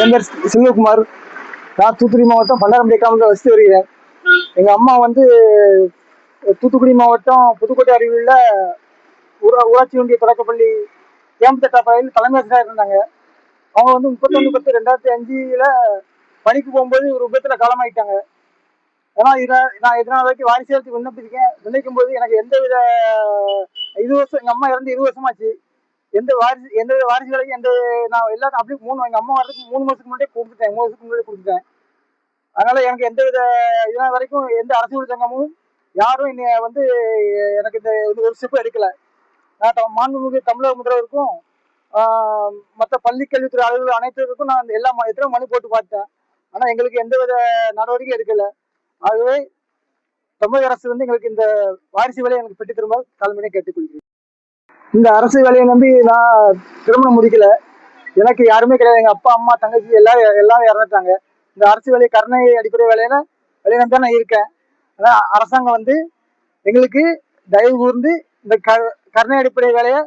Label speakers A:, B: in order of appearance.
A: என் பேர் செல்வகுமார். நான் தூத்துக்குடி மாவட்டம் பண்டாரம்பட்டி கிராமத்தில் வசித்து வருகிறேன். எங்கள் அம்மா வந்து தூத்துக்குடி மாவட்டம் புதுக்கோட்டை அருகிலுள்ள ஊரா ஊராட்சி ஒன்றிய தொடக்கப்பள்ளி கேம்பத்தட்டா பள்ளியில் தலைமை ஆசிரியராக இருந்தாங்க. அவங்க வந்து முப்பத்தொன்று பத்து ரெண்டாயிரத்தி அஞ்சில் பணிக்கு போகும்போது ஒரு விபத்தில் காலமாயிட்டாங்க. ஏன்னா இதை நான் இதனால் வரைக்கும் வாரிசு விண்ணப்பிச்சிருக்கேன். விண்ணப்பிக்கும் போது எனக்கு எந்த வித இருபது வருஷம் எங்கள் அம்மா இறந்து இருபது வருஷமாச்சு. எந்த வாரிசு எந்த வித வாரிசுகளையும் எந்த நான் எல்லாத்தையும் அப்படியே மூணு எங்கள் அம்மா வரதுக்கு மூணு மாதத்துக்கு முன்னாடியே கொடுத்துட்டேன் மூணு வருஷத்துக்கு முன்னாடியே கொடுத்துட்டேன் அதனால எனக்கு எந்த வித இதனால் வரைக்கும் எந்த அரசியல் சங்கமும் யாரும் என்னை வந்து எனக்கு இந்த இது ஒரு ஸ்டெப்பும் எடுக்கல. நான் மாண்புமிகு தமிழக முதல்வருக்கும் மற்ற பள்ளி கல்வித்துறை அலுவலர் அனைத்துக்கும் நான் எல்லா எத்தனை மனு போட்டு பார்த்தேன் ஆனால் எங்களுக்கு எந்த வித நடவடிக்கையும் எடுக்கல. ஆகவே தமிழக அரசு வந்து எங்களுக்கு இந்த வாரிசு வேலையை எனக்கு பெற்று திரும்ப தலைமையை கேட்டுக்கொள்கிறேன். இந்த அரசு வேலையை நம்பி நான் திருமணம் முடிக்கல. எனக்கு யாருமே கிடையாது. எங்கள் அப்பா அம்மா தங்கச்சி எல்லாரும் எல்லாரும் இறந்துட்டாங்க. இந்த அரசு வேலை கருணை அடிப்படை வேலையில வேலையை நம்பி தான் நான் இருக்கேன். ஆனால் அரசாங்கம் வந்து எங்களுக்கு தயவு கூர்ந்து இந்த க கருணை அடிப்படை வேலையை